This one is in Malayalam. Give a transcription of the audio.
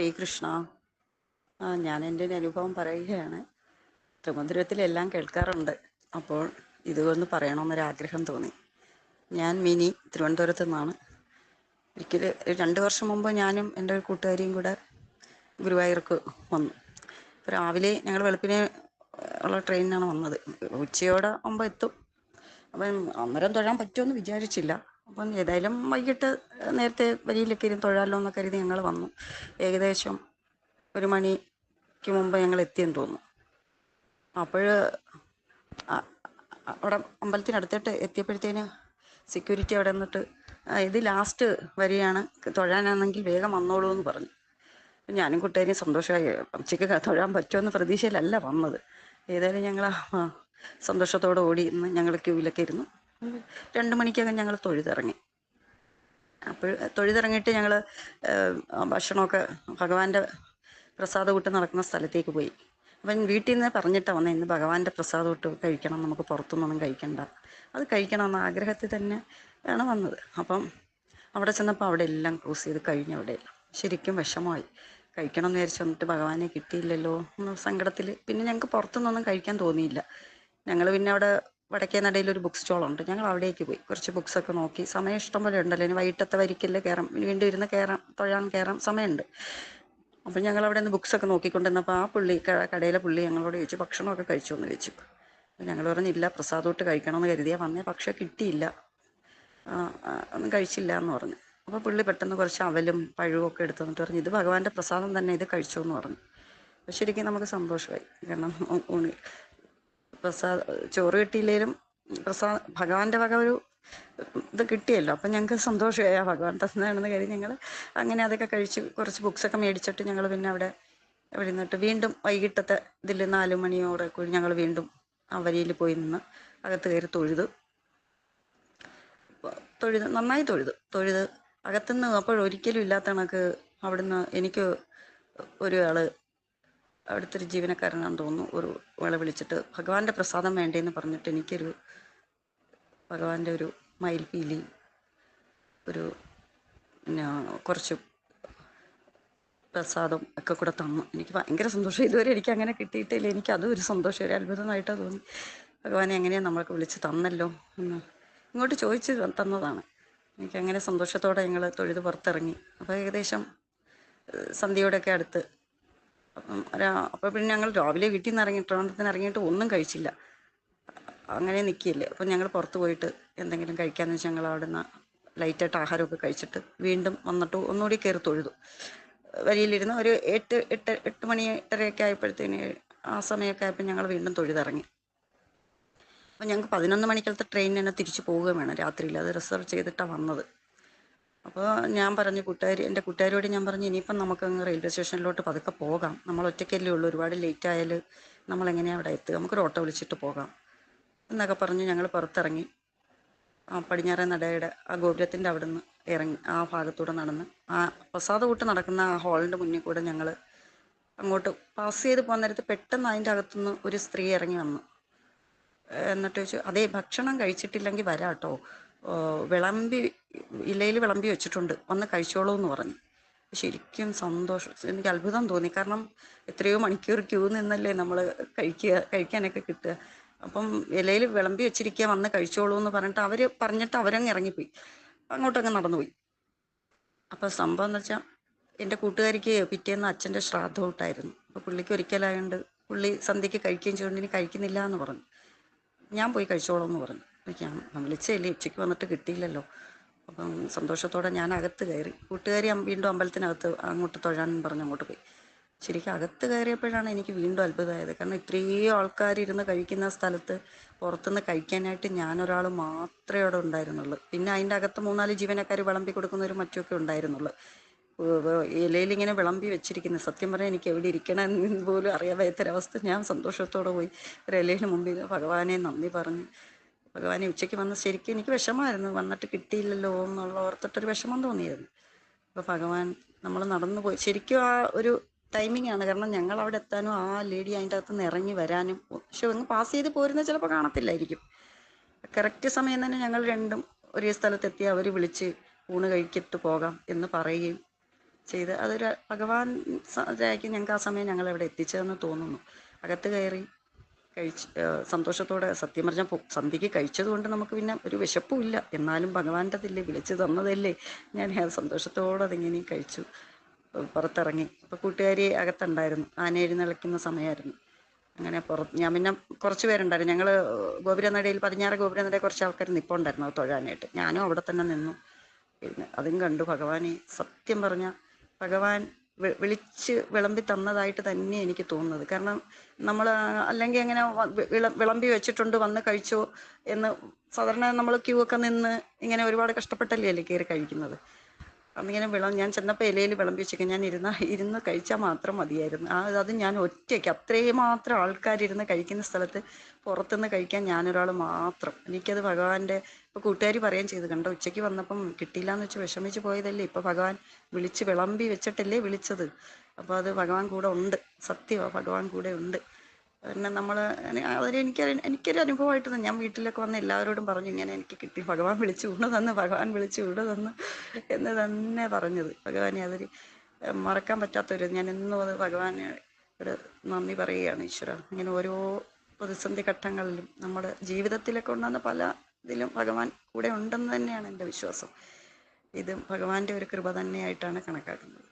ശ്രീകൃഷ്ണ ഞാൻ എന്റെ ഒരു അനുഭവം പറയുകയാണ്. എല്ലാം കേൾക്കാറുണ്ട്. അപ്പോൾ ഇതൊന്ന് പറയണമെന്നൊരാഗ്രഹം തോന്നി. ഞാൻ മിനി തിരുവനന്തപുരത്ത് നിന്നാണ്. ഒരിക്കൽ രണ്ട് വർഷം മുമ്പ് ഞാനും എന്റെ ഒരു കൂട്ടുകാരിയും കൂടെ ഗുരുവായൂർക്ക് വന്നു. രാവിലെ ഞങ്ങൾ വെളുപ്പിനെ ഉള്ള ട്രെയിനിനാണ് വന്നത്. ഉച്ചയോടെ ആകുമ്പോൾ എത്തും. അപ്പം അന്നേരം തൊഴാൻ പറ്റുമെന്ന് വിചാരിച്ചില്ല. അപ്പം ഏതായാലും വൈകിട്ട് നേരത്തെ വരിയിലൊക്കെ ഇരുന്ന് തൊഴാലോ എന്ന് കരുതി ഞങ്ങൾ വന്നു. ഏകദേശം ഒരു മണിക്ക് മുമ്പ് ഞങ്ങൾ എത്തിയെന്ന് തോന്നുന്നു. അപ്പോൾ അവിടെ അമ്പലത്തിനടുത്തിട്ട് എത്തിയപ്പോഴത്തേന് സെക്യൂരിറ്റി അവിടെ നിന്നിട്ട് ഇത് ലാസ്റ്റ് വരികയാണ് തൊഴാനാണെങ്കിൽ വേഗം വന്നോളൂ എന്ന് പറഞ്ഞു. ഞാനും കുട്ടേനെയും സന്തോഷമായി. ഉച്ചയ്ക്ക് തൊഴാൻ പറ്റുമെന്ന് പ്രതീക്ഷയിലല്ല വന്നത്. ഏതായാലും ഞങ്ങൾ സന്തോഷത്തോടെ ഓടി ഇന്ന് ഞങ്ങൾ ക്യൂവിലൊക്കെ ഇരുന്നു. രണ്ട് മണിക്കകം ഞങ്ങൾ തൊഴുതിറങ്ങി. അപ്പോൾ തൊഴുതിറങ്ങിയിട്ട് ഞങ്ങൾ ഭക്ഷണമൊക്കെ ഭഗവാന്റെ പ്രസാദ കൂട്ട് നടക്കുന്ന സ്ഥലത്തേക്ക് പോയി. അപ്പം വീട്ടിൽ നിന്ന് പറഞ്ഞിട്ടാണ് വന്നത് ഇന്ന് ഭഗവാന്റെ പ്രസാദ കൂട്ട് കഴിക്കണം നമുക്ക് പുറത്തുനിന്നൊന്നും കഴിക്കണ്ട. അത് കഴിക്കണം എന്ന ആഗ്രഹത്തിൽ തന്നെ ആണ് വന്നത്. അപ്പം അവിടെ ചെന്നപ്പോൾ അവിടെ എല്ലാം ക്രൂസ് ചെയ്ത് കഴിഞ്ഞ അവിടെ ശരിക്കും വിഷമമായി. കഴിക്കണം എന്ന് വിചാരിച്ച് വന്നിട്ട് ഭഗവാനെ കിട്ടിയില്ലല്ലോ എന്ന സങ്കടത്തിൽ പിന്നെ ഞങ്ങൾക്ക് പുറത്തുനിന്നൊന്നും കഴിക്കാൻ തോന്നിയില്ല. ഞങ്ങൾ പിന്നെ അവിടെ വടക്കേ നടയിൽ ഒരു ബുക്ക് സ്റ്റോളുണ്ട് ഞങ്ങൾ അവിടേക്ക് പോയി. കുറച്ച് ബുക്സ് ഒക്കെ നോക്കി. സമയം ഇഷ്ടം പോലെ ഉണ്ടല്ലോ. ഇനി വൈകിട്ടത്തെ വരിക്കല്ലേ കയറാം വീണ്ടും ഇരുന്ന് കയറാം തൊഴാൻ കയറാം സമയമുണ്ട്. അപ്പം ഞങ്ങൾ അവിടെ നിന്ന് ബുക്സൊക്കെ നോക്കിക്കൊണ്ടിരുന്നപ്പോൾ ആ പുള്ളി കടയിലെ പുള്ളി ഞങ്ങളോട് ചോദിച്ചു ഭക്ഷണമൊക്കെ കഴിച്ചു? എന്ന് ചോദിച്ചു. ഞങ്ങൾ പറഞ്ഞില്ല പ്രസാദോട്ട് കഴിക്കണമെന്ന് കരുതിയാൽ വന്നേ. പക്ഷെ കിട്ടിയില്ല. ഒന്നും കഴിച്ചില്ല എന്ന് പറഞ്ഞു. അപ്പോൾ പുള്ളി പെട്ടെന്ന് കുറച്ച് അവലും പഴവും ഒക്കെ എടുത്തു വന്നിട്ട് പറഞ്ഞു ഇത് ഭഗവാന്റെ പ്രസാദം തന്നെ. ഇത് കഴിച്ചു? എന്ന് പറഞ്ഞു. ശരിക്കും നമുക്ക് സന്തോഷമായി. കാരണം പ്രസാദ ചോറ് കിട്ടിയില്ലെങ്കിലും പ്രസാദ ഭഗവാന്റെ വക ഒരു ഇത് കിട്ടിയല്ലോ. അപ്പം ഞങ്ങൾക്ക് സന്തോഷമായി ആ ഭഗവാൻ തന്നതാണെന്ന് കരുതി ഞങ്ങൾ അങ്ങനെ അതൊക്കെ കഴിച്ച് കുറച്ച് ബുക്സൊക്കെ മേടിച്ചിട്ട് ഞങ്ങൾ പിന്നെ അവിടെ അവിടെ നിന്നിട്ട് വീണ്ടും വൈകിട്ടത്തെ ഇതിൽ നാല് മണിയോടെ കൂടി ഞങ്ങൾ വീണ്ടും ആ വരിയിൽ പോയി നിന്ന് അകത്ത് കയറി തൊഴുതു. തൊഴുത് നന്നായി തൊഴുതു. തൊഴുത് അകത്തുനിന്ന് അപ്പോൾ ഒരിക്കലും ഇല്ലാത്ത കണക്ക് അവിടുന്ന് എനിക്ക് ഒരാൾ അവിടുത്തെ ഒരു ജീവനക്കാരനാണെന്ന് തോന്നുന്നു. ഒരു ആളെ വിളിച്ചിട്ട് ഭഗവാന്റെ പ്രസാദം വേണ്ടേന്ന് പറഞ്ഞിട്ട് എനിക്കൊരു ഭഗവാന്റെ ഒരു മയിൽപീലി ഒരു കുറച്ച് പ്രസാദം ഒക്കെ കൂടെ തന്നു. എനിക്ക് ഭയങ്കര സന്തോഷം. ഇതുവരെ എനിക്ക് അങ്ങനെ കിട്ടിയിട്ടില്ല. എനിക്ക് അതും ഒരു സന്തോഷം ഒരു അത്ഭുതമായിട്ടാണ് തോന്നി. ഭഗവാനെ എങ്ങനെയാ നമ്മൾക്ക് വിളിച്ച് തന്നല്ലോ എന്ന് ഇങ്ങോട്ട് ചോദിച്ച് തന്നതാണ്. എനിക്ക് അങ്ങനെ സന്തോഷത്തോടെ ഞങ്ങൾ തൊഴുത് പുറത്തിറങ്ങി. അപ്പോൾ ഏകദേശം സന്ധ്യയോടെയൊക്കെ അടുത്ത് അപ്പോൾ പിന്നെ ഞങ്ങൾ രാവിലെ വീട്ടിൽ നിന്ന് ഇറങ്ങി ട്രിവാൻഡ്രത്തിന് ഇറങ്ങിയിട്ട് ഒന്നും കഴിച്ചില്ല. അങ്ങനെ നിൽക്കില്ലേ അപ്പം ഞങ്ങൾ പുറത്ത് പോയിട്ട് എന്തെങ്കിലും കഴിക്കാമെന്ന് വെച്ചാൽ ഞങ്ങൾ അവിടെ നിന്ന് ലൈറ്റായിട്ട് ആഹാരമൊക്കെ കഴിച്ചിട്ട് വീണ്ടും വന്നിട്ട് ഒന്നുകൂടി കയറി തൊഴുതു. വരിയിലിരുന്ന് ഒരു എട്ട് എട്ട് എട്ട് മണി എട്ടരയൊക്കെ ആയപ്പോഴത്തേന് ആ സമയമൊക്കെ ആയപ്പോൾ ഞങ്ങൾ വീണ്ടും തൊഴുതിറങ്ങി. അപ്പം ഞങ്ങൾക്ക് പതിനൊന്ന് മണിക്കലത്തെ ട്രെയിൻ തന്നെ തിരിച്ചു പോവുകയും വേണം രാത്രിയിൽ. അത് റിസർവ് ചെയ്തിട്ടാണ് വന്നത്. അപ്പോൾ ഞാൻ പറഞ്ഞു കൂട്ടുകാരി എന്റെ കൂട്ടുകാരോട് ഞാൻ പറഞ്ഞു ഇനിയിപ്പം നമുക്ക് അങ്ങ് റെയിൽവേ സ്റ്റേഷനിലോട്ട് പതുക്കെ പോകാം. നമ്മൾ ഒറ്റയ്ക്കല്ലേ ഉള്ളൂ ഒരുപാട് ലേറ്റ് ആയാൽ നമ്മൾ എങ്ങനെയാണ് അവിടെ എത്തുക? നമുക്കൊരു ഓട്ടോ വിളിച്ചിട്ട് പോകാം. എന്നൊക്കെ പറഞ്ഞ് ഞങ്ങൾ പുറത്തിറങ്ങി. ആ പടിഞ്ഞാറേ നടയുടെ ആ ഗോപുരത്തിന്റെ അവിടെ നിന്ന് ഇറങ്ങി ആ ഭാഗത്തൂടെ നടന്ന്. ആ പ്രസാദ കൂട്ട് നടക്കുന്ന ആ ഹാളിന്റെ മുന്നിൽ കൂടെ ഞങ്ങൾ അങ്ങോട്ട് പാസ് ചെയ്ത് പോകുന്ന നേരത്ത് പെട്ടെന്ന് അതിന്റെ അകത്തുനിന്ന് ഒരു സ്ത്രീ ഇറങ്ങി വന്നു. എന്നിട്ട് ചോദിച്ചു അതേ ഭക്ഷണം കഴിച്ചിട്ടില്ലെങ്കിൽ വരാം കേട്ടോ ഓ, വിളമ്പി ഇലയിൽ വിളമ്പി വെച്ചിട്ടുണ്ട്. ഒന്ന് കഴിച്ചോളൂ എന്ന് പറഞ്ഞു. ശരിക്കും സന്തോഷം. എനിക്ക് അത്ഭുതം തോന്നി. കാരണം എത്രയോ മണിക്കൂർ ക്യൂ നിന്നല്ലേ നമ്മൾ കഴിക്കുക കഴിക്കാനൊക്കെ കിട്ടുക. അപ്പം ഇലയിൽ വിളമ്പി വെച്ചിരിക്കുക വന്ന് കഴിച്ചോളൂ എന്ന് പറഞ്ഞിട്ട് അവർ പറഞ്ഞിട്ട് അവരങ്ങ് ഇറങ്ങിപ്പോയി. അങ്ങോട്ടങ്ങ് നടന്നുപോയി. അപ്പോൾ സംഭവം എന്ന് വെച്ചാൽ എന്റെ കൂട്ടുകാരിക്ക് പിറ്റേന്ന് അച്ഛന്റെ ശ്രാദ്ധമായിട്ടായിരുന്നു അപ്പോൾ പുള്ളിക്ക് ഒരിക്കലായതുകൊണ്ട് പുള്ളി സന്ധ്യയ്ക്ക് കഴിക്കുകയും ചെയ്തുകൊണ്ട് ഇനി കഴിക്കുന്നില്ല എന്ന് പറഞ്ഞു. ഞാൻ പോയി കഴിച്ചോളൂ എന്ന് പറഞ്ഞു. അപ്പോൾ ഞാൻ വിളിച്ചല്ലേ ഉച്ചയ്ക്ക് വന്നിട്ട് കിട്ടിയില്ലല്ലോ. അപ്പം സന്തോഷത്തോടെ ഞാൻ അകത്ത് കയറി. കൂട്ടുകാരി വീണ്ടും അമ്പലത്തിനകത്ത് അങ്ങോട്ട് തൊഴാൻ പറഞ്ഞ് അങ്ങോട്ട് പോയി. ശരിക്കും അകത്ത് കയറിയപ്പോഴാണ് എനിക്ക് വീണ്ടും അത്ഭുതമായത്. കാരണം ഇത്രയും ആൾക്കാർ ഇരുന്ന് കഴിക്കുന്ന സ്ഥലത്ത് പുറത്തുനിന്ന് കഴിക്കാനായിട്ട് ഞാനൊരാൾ മാത്രമേ അവിടെ ഉണ്ടായിരുന്നുള്ളൂ. പിന്നെ അതിന്റെ അകത്ത് മൂന്നാൽ ജീവനക്കാർ വിളമ്പി കൊടുക്കുന്നവരും മറ്റുമൊക്കെ ഉണ്ടായിരുന്നുള്ളൂ. ഇലയിൽ ഇങ്ങനെ വിളമ്പി വെച്ചിരിക്കുന്ന. സത്യം പറഞ്ഞാൽ എനിക്ക് എവിടെ ഇരിക്കണം പോലും അറിയാൻ വയ്യാത്തൊരവസ്ഥ. ഞാൻ സന്തോഷത്തോടെ പോയി. ഒരു ഇലയിൽ മുമ്പിൽ ഭഗവാനെ നന്ദി പറഞ്ഞു ഭഗവാനെ ഉച്ചയ്ക്ക് വന്ന് ശരിക്കും എനിക്ക് വിഷമമായിരുന്നു. വന്നിട്ട് കിട്ടിയില്ലല്ലോ എന്നുള്ള ഓർത്തിട്ടൊരു വിഷമം തോന്നിയിരുന്നു. അപ്പോൾ ഭഗവാൻ നമ്മൾ നടന്നു പോയി ശരിക്കും ആ ഒരു ടൈമിംഗ് ആണ്. കാരണം ഞങ്ങൾ അവിടെ എത്താനും ആ ലേഡി അതിന്റെ അകത്ത് നിന്ന് ഇറങ്ങി വരാനും. പക്ഷെ ഒന്ന് പാസ് ചെയ്ത് പോരുന്ന ചിലപ്പോൾ കാണത്തില്ലായിരിക്കും. കറക്റ്റ് സമയം തന്നെ ഞങ്ങൾ രണ്ടും ഒരേ സ്ഥലത്തെത്തി അവർ വിളിച്ച് ഊണ് കഴിക്കിട്ട് പോകാം എന്ന് പറയുകയും ചെയ്ത്. അതൊരു ഭഗവാൻ ഞങ്ങൾക്ക് ആ സമയം ഞങ്ങൾ അവിടെ എത്തിച്ചതെന്ന് തോന്നുന്നു. അകത്ത് കയറി കഴിച്ച് സന്തോഷത്തോടെ സത്യം പറഞ്ഞാൽ പൊ- സന്ധ്യയ്ക്ക് കഴിച്ചത് കൊണ്ട് നമുക്ക് പിന്നെ ഒരു വിശപ്പും ഇല്ല എന്നാലും ഭഗവാന്റെ അതില്ലേ വിളിച്ച് തന്നതല്ലേ. ഞാൻ സന്തോഷത്തോടെ അതിങ്ങനെ കഴിച്ചു പുറത്തിറങ്ങി. അപ്പോൾ കൂട്ടുകാരി അകത്തുണ്ടായിരുന്നു. ആന എഴുന്നള്ളിക്കുന്ന സമയമായിരുന്നു അങ്ങനെ പുറത്ത് ഞാൻ പിന്നെ കുറച്ച് പേരുണ്ടായിരുന്നു. ഞങ്ങൾ ഗോപുരനടയിൽ പടിഞ്ഞാറ് ഗോപുരനടയിൽ കുറച്ച് ആൾക്കാർ നിൽപ്പുണ്ടായിരുന്നു അത് തൊഴാനായിട്ട്. ഞാനും അവിടെ തന്നെ നിന്നു. അതും കണ്ടു ഭഗവാനെ. സത്യം പറഞ്ഞ ഭഗവാൻ വിളിച്ച് വിളമ്പി തന്നതായിട്ട് തന്നെ എനിക്ക് തോന്നുന്നത്. കാരണം നമ്മൾ അല്ലെങ്കിൽ എങ്ങനെ വിളമ്പി വെച്ചിട്ടുണ്ട് വന്ന് കഴിച്ചോ എന്ന് സാധാരണ നമ്മൾ ക്യൂ ഒക്കെ നിന്ന് ഇങ്ങനെ ഒരുപാട് കഷ്ടപ്പെട്ടല്ലേ അല്ലേ കയറി കഴിക്കുന്നത്? അന്നിങ്ങനെ വിളം ഞാൻ ചെന്നപ്പോൾ ഇലയിൽ വിളമ്പി വെച്ചേക്കും. ഞാൻ ഇരുന്ന ഇരുന്ന് കഴിച്ചാൽ മാത്രം മതിയായിരുന്നു. ആ അത് ഞാൻ ഒറ്റയ്ക്ക് അത്രയും മാത്രം ആൾക്കാരിരുന്ന് കഴിക്കുന്ന സ്ഥലത്ത് പുറത്തുനിന്ന് കഴിക്കാൻ ഞാനൊരാൾ മാത്രം. എനിക്കത് ഭഗവാന്റെ ഇപ്പോൾ കൂട്ടുകാരി പറയാൻ ചെയ്തു കണ്ടോ ഉച്ചയ്ക്ക് വന്നപ്പം കിട്ടിയില്ല എന്ന് വെച്ച് വിഷമിച്ച് പോയതല്ലേ? ഇപ്പോൾ ഭഗവാൻ വിളിച്ച് വിളമ്പി വെച്ചിട്ടല്ലേ വിളിച്ചത്? അപ്പോൾ അത് ഭഗവാൻ കൂടെ ഉണ്ട് സത്യമാണ് ഭഗവാൻ കൂടെ ഉണ്ട്. പിന്നെ നമ്മൾ എനിക്ക് എനിക്കൊരു അനുഭവമായിട്ട് ഞാൻ വീട്ടിലൊക്കെ വന്ന് എല്ലാവരോടും പറഞ്ഞു ഇങ്ങനെ എനിക്ക് കിട്ടി ഭഗവാൻ വിളിച്ചു ഊണ് തന്ന് ഭഗവാൻ വിളിച്ച് ഊണ് തന്ന് എന്ന് തന്നെ പറഞ്ഞത്. ഭഗവാനെ അതൊരു മറക്കാൻ പറ്റാത്തൊരു ഞാൻ എന്നും അത് ഭഗവാനെ ഒരു നന്ദി പറയുകയാണ് ഈശ്വര ഇങ്ങനെ ഓരോ പ്രതിസന്ധി ഘട്ടങ്ങളിലും നമ്മുടെ ജീവിതത്തിലൊക്കെ ഉണ്ടാകുന്ന പല ഇതിലും ഭഗവാൻ കൂടെ ഉണ്ടെന്ന് തന്നെയാണ് എന്റെ വിശ്വാസം. ഇത് ഭഗവാന്റെ ഒരു കൃപ തന്നെയായിട്ടാണ് കണക്കാക്കുന്നത്.